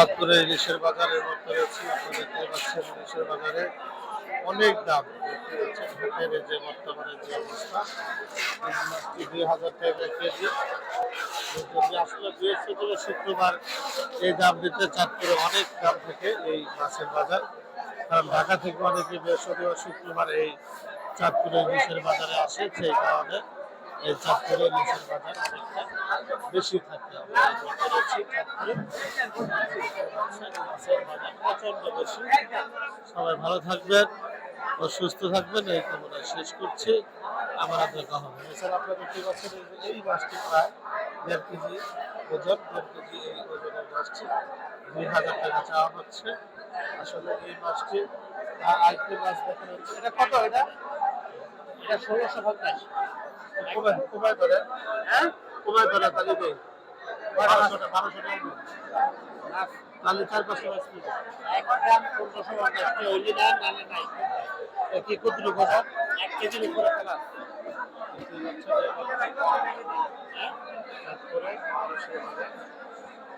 চাঁদপুরের ইলিশের বাজারে মধ্যে রয়েছে আপনারা দেখতে পাচ্ছেন ইলিশের বাজারে অনেক দাম। দেখতে পাচ্ছেন হাটের যে বর্তমানে যে অবস্থা দুই হাজার টাকা কেজি। যদি আসলে বৃহস্পতিবার শুক্রবার এই দাম দিতে চাঁদপুরে অনেক দাম থেকে এই মাছের বাজার। কারণ ঢাকা থেকে অনেকে বৃহস্পতিবার, শুক্রবার এই চাঁদপুরে ইলিশের বাজারে আসে, সেই কারণে এই চাঁদপুরে ইলিশের বাজার অনেকটা বেশি থাকে। সবাই ভালো থাকবেন ও সুস্থ থাকবেন, এই কামনা শেষ করছি। আমার দেখা হবে। এছাড়া আপনারা দেখতে পাচ্ছেন এই মাছটি প্রায় দেড় কেজি ওজন, দেড় কেজি এই ওজনের মাছটি দুই হাজার টাকা চাওয়া হচ্ছে। আসলে এই মাছটি আর আরেকটি মাছ দেখানো হচ্ছে এটা কত এটা? এটা ষোলোশো পঞ্চাশ। কমায় কমায় ধরে হ্যাঁ? কমায় ধরে তাহলে তাহলে চার পাঁচশো পনেরোশো পঞ্চাশটি হইলে না নালে নাই। কি কতটুকু স্যার এক কেজির উপরে খেলা হ্যাঁ? তারপরে